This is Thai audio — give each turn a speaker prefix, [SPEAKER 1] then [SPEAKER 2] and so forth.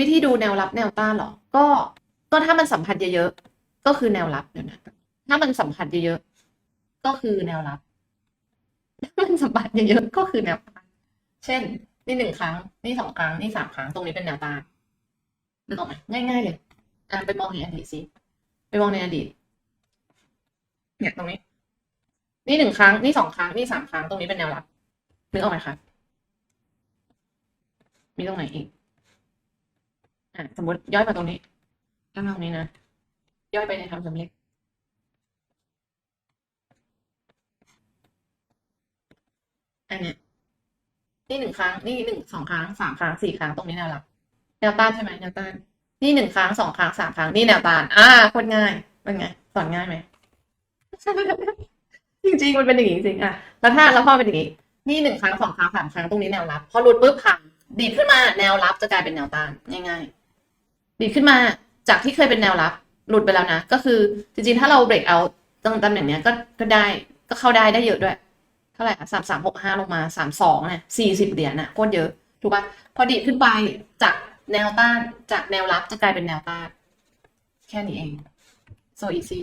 [SPEAKER 1] วิธีดูแนวรับแนวต้านเหรอ ก็ก็ถ้ามันสัมผัสเยอะๆ ก็คือแนวรับเดี๋ยวนะ ถ้ามันสัมผัสเยอะๆ ก็คือแนวรับ ถ้ามันสัมผัสเยอะๆ ก็คือแนวต้าน เช่น นี่หนึ่งครั้ง นี่สองครั้ง นี่สามครั้ง ตรงนี้เป็นแนวต้านนึกออกไหมง่ายๆเลย อะไปมองในอดีตสิ ไปมองในอดีต เนี่ยตรงนี้ นี่หนึ่งครั้ง นี่สองครั้ง นี่สามครั้ง ตรงนี้เป็นแนวรับนึกออกไหมคะ มีตรงไหนอีก อะสมมติย่อยมาตรงนี้ย่อยมาตรงนี้นะ ย่อยไปในทำสำเร็จอันเนี้ยนี่หนึ่งครั้ง นี่หนึ่งสองครั้งสามครั้งสี่ครั้งตรงนี้แนวรับแนวต้านใช่ไหมแนวต้าน นี่หนึ่งครั้งสองครั้งสามครั้งนี่แนวต้าน อ่าโคตรง่ายเป็นไงสอนง่ายไหมจริงๆมันเป็นอย่างนี้จริงๆอะแล้วถ้าแล้วพอเป็นอย่างนี้นี่หนึ่งครั้งสองครั้งสามครั้งตรงนี้แนวรับ พอหลุดปุ๊บพังดีดขึ้นมาแนวรับจะกลายเป็นแนวต้านง่ายๆ ดีดขึ้นมาจากที่เคยเป็นแนวรับ หลุดไปแล้วนะ ก็คือจริงๆ ถ้าเราเบรกเอาตรงตำแหน่งเนี้ยก็ก็ได้ก็เข้าได้ได้เยอะด้วย เท่าไหร่คะสามสามหกห้าลงมาสามสองเนี่ยสี่สิบเหรียญน่ะโคตรเยอะ ถูกป่ะพอดีดขึ้นไปจากแนวต้านจากแนวรับจะกลายเป็นแนวต้าน แค่นี้เอง so easy